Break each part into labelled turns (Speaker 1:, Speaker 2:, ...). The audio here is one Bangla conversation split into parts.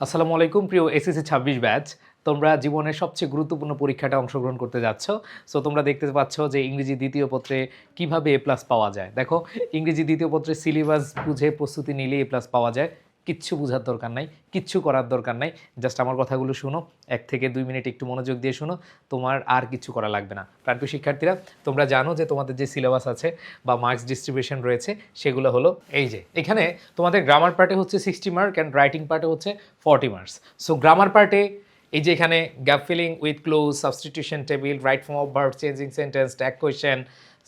Speaker 1: আসসালামু আলাইকুম, প্রিয় এসএসসি ছাব্বিশ ব্যাচ। তোমরা জীবনের সবচেয়ে গুরুত্বপূর্ণ পরীক্ষাটা অংশগ্রহণ করতে যাচ্ছ। সো তোমরা দেখতে পাচ্ছ যে ইংরেজি দ্বিতীয় পত্রে কীভাবে এ প্লাস পাওয়া যায়। দেখো, ইংরেজি দ্বিতীয় পত্রে সিলেবাস বুঝে প্রস্তুতি নিলে এ প্লাস পাওয়া যায়। কিচ্ছু বোঝার দরকার নাই, কিচ্ছু করার দরকার নাই। জাস্ট আমার কথাগুলো শুনো, এক থেকে দুই মিনিট একটু মনোযোগ দিয়ে শুনো, তোমার আর কিছু করা লাগবে না। প্রাণপ্রিয় শিক্ষার্থীরা, তোমরা জানো যে তোমাদের যে সিলেবাস আছে বা মার্কস ডিস্ট্রিবিউশন রয়েছে, সেগুলো হলো এই যে, এখানে তোমাদের গ্রামার পার্টে হচ্ছে সিক্সটি মার্ক অ্যান্ড রাইটিং পার্টে হচ্ছে ফর্টি মার্কস সো গ্রামার পার্টে এই যে এখানে gap filling with cloze substitution table right form of verb changing sentence tag question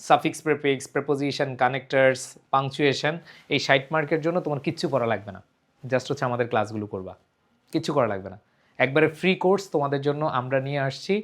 Speaker 1: suffix prefix preposition connectors punctuation এই ষাট মার্কের জন্য তোমার কিচ্ছু করা লাগবে না। জাস্ট হচ্ছে আমাদের ক্লাসগুলো করবা। কিচ্ছু করা লাগবে না। একবারে ফ্রি কোর্স তোমাদের জন্য আমরা নিয়ে আসছি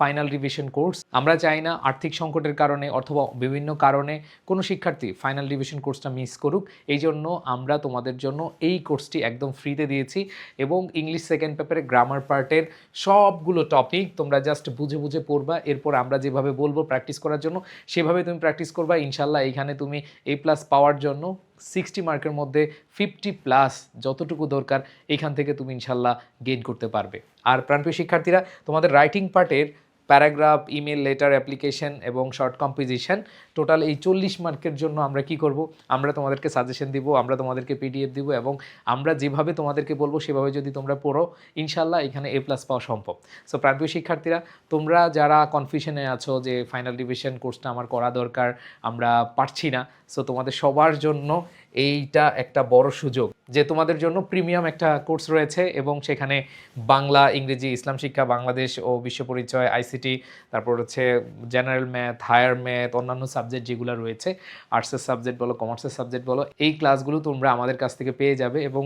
Speaker 1: ফাইনাল রিভিশন কোর্স আমরা চাই না আর্থিক সংকটের কারণে অথবা বিভিন্ন কারণে কোনো শিক্ষার্থী ফাইনাল রিভিশন কোর্সটা মিস করুক। এই জন্য আমরা তোমাদের জন্য এই কোর্সটি একদম ফ্রিতে দিয়েছি এবং ইংলিশ সেকেন্ড পেপারে গ্রামার পার্টের সবগুলো টপিক তোমরা জাস্ট বুঝে বুঝে পড়বা। এরপর আমরা যেভাবে বলব প্র্যাকটিস করার জন্য, সেভাবে তুমি প্র্যাকটিস করবা। ইনশাল্লাহ এইখানে তুমি এ প্লাস পাওয়ার জন্য সিক্সটি মার্কের মধ্যে ফিফটি প্লাস যতটুকু দরকার, এখান থেকে তুমি ইনশাল্লাহ গেইন করতে পারবে। আর প্রাণপ্রিয় শিক্ষার্থীরা, তোমাদের রাইটিং পার্টের প্যারাগ্রাফ, ইমেল, লেটার, অ্যাপ্লিকেশন এবং শর্ট কম্পোজিশন। টোটাল এই চল্লিশ মার্কের জন্য আমরা কি করব? আমরা তোমাদেরকে সাজেশন দিব, আমরা তোমাদেরকে পিডিএফ দিব এবং আমরা যেভাবে তোমাদেরকে বলব সেভাবে যদি তোমরা পড়ো ইনশাল্লাহ এখানে এ প্লাস পাওয়া সম্ভব। সো প্রান্তীয় শিক্ষার্থীরা, তোমরা যারা কনফিউশনে আছো যে ফাইনাল ডিভিশন কোর্সটা আমার করা দরকার, আমরা পারছি না। সো তোমাদের সবার জন্য এইটা একটা বড় সুযোগ যে তোমাদের জন্য প্রিমিয়াম একটা কোর্স রয়েছে এবং সেখানে বাংলা, ইংরেজি, ইসলাম শিক্ষা, বাংলাদেশ ও বিশ্ব পরিচয় আইসিটি তারপর হচ্ছে জেনারেল ম্যাথ হায়ার ম্যাথ অন্যান্য সাবজেক্ট যেগুলো রয়েছে আর্টসের সাবজেক্ট বলো কমার্সের সাবজেক্ট বলো, এই ক্লাসগুলো তোমরা আমাদের কাছ থেকে পেয়ে যাবে এবং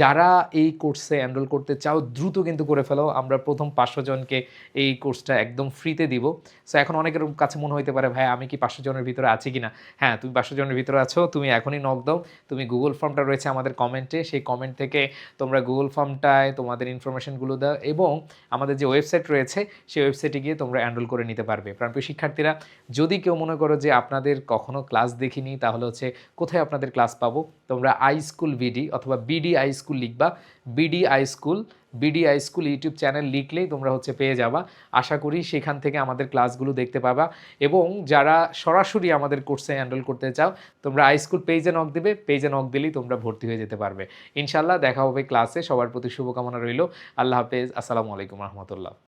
Speaker 1: যারা এই কোর্সে এনরোল করতে চাও, দ্রুত কিন্তু করে ফেলো। আমরা প্রথম পাঁচশো জনকে এই কোর্সটা একদম ফ্রিতে দিব। সো এখন অনেকের কাছে মনে হইতে পারে, ভাই, আমি কি পাঁচশো জনের ভিতরে আছি কি না হ্যাঁ তুমি পাঁচশো জনের ভিতরে আছো, তুমি এখনই নক দাও। তুমি গুগল ফর্মটা রয়েছে আমাদের কমেন্টে সেই কমেন্ট থেকে তোমরা গুগল ফর্মটায় তোমাদের ইনফরমেশনগুলো দাও এবং আমাদের যে ওয়েবসাইট রয়েছে, সেই ওয়েবসাইটে গিয়ে তোমরা এনরোল করে নিতে পারবে। প্রাণপ্রিয় শিক্ষার্থীরা, যদি কেউ মনে করো যে আপনাদের কখনো ক্লাস দেখিনি, তাহলে হচ্ছে কোথায় আপনাদের ক্লাস পাবো? তোমরা আই স্কুল বিডি অথবা বিডি আই স্কুল লিখবা। BD I school BD I school YouTube channel লিখলেই তোমরা হচ্ছে পেয়ে যাবা। আশা করি সেখান থেকে আমাদের ক্লাসগুলো দেখতে পাবা এবং যারা সরাসরি আমাদের কোর্সে এনরোল করতে চাও, তোমরা আই স্কুল পেজে নক দেবে। পেজে নক দিলেই তোমরা ভর্তি হয়ে যেতে পারবে। ইনশাল্লাহ দেখা হবে ক্লাসে সবার প্রতি শুভকামনা রইল। আল্লাহ হাফেজ। আসসালামু আলাইকুম রহমতুল্লাহ।